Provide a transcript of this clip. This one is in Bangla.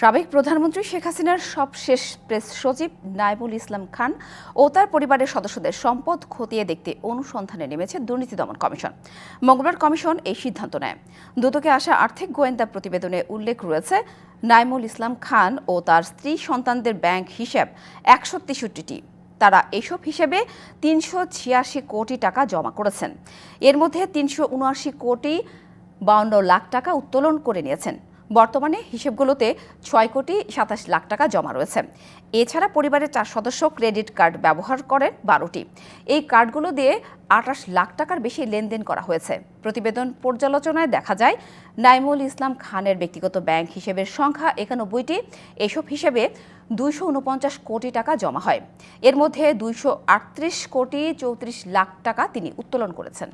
সাবেক প্রধানমন্ত্রী শেখ হাসিনার সবশেষ প্রেস সচিব নাইবুল ইসলাম খান ও তার পরিবারের সদস্যদের সম্পদ খতিয়ে দেখতে অনুসন্ধানে নেমেছে দুর্নীতি দমন কমিশন। মঙ্গলবার কমিশন এই সিদ্ধান্ত নেয়। দুদকে আসা আর্থিক গোয়েন্দা প্রতিবেদনে উল্লেখ রয়েছে, নাইমুল ইসলাম খান ও তার স্ত্রী সন্তানদের ব্যাংক হিসাব একশো তেষট্টিটি। তারা এসব হিসেবে তিনশো ছিয়াশি কোটি টাকা জমা করেছেন। এর মধ্যে তিনশো উনআশি কোটি বাউন্ন লাখ টাকা উত্তোলন করে নিয়েছেন। বর্তমানে হিসেবগুলোতে ছয় কোটি সাতাশ লাখ টাকা জমা রয়েছে। এছাড়া পরিবারের চার সদস্য ক্রেডিট কার্ড ব্যবহার করেন বারোটি। এই কার্ডগুলো দিয়ে আটাশ লাখ টাকার বেশি লেনদেন করা হয়েছে। প্রতিবেদন পর্যালোচনায় দেখা যায়, নাইমুল ইসলাম খানের ব্যক্তিগত ব্যাংক হিসেবের সংখ্যা একানব্বইটি। এসব হিসেবে দুইশো উনপঞ্চাশ কোটি টাকা জমা হয়। এর মধ্যে দুইশো আটত্রিশ কোটি চৌত্রিশ লাখ টাকা তিনি উত্তোলন করেছেন।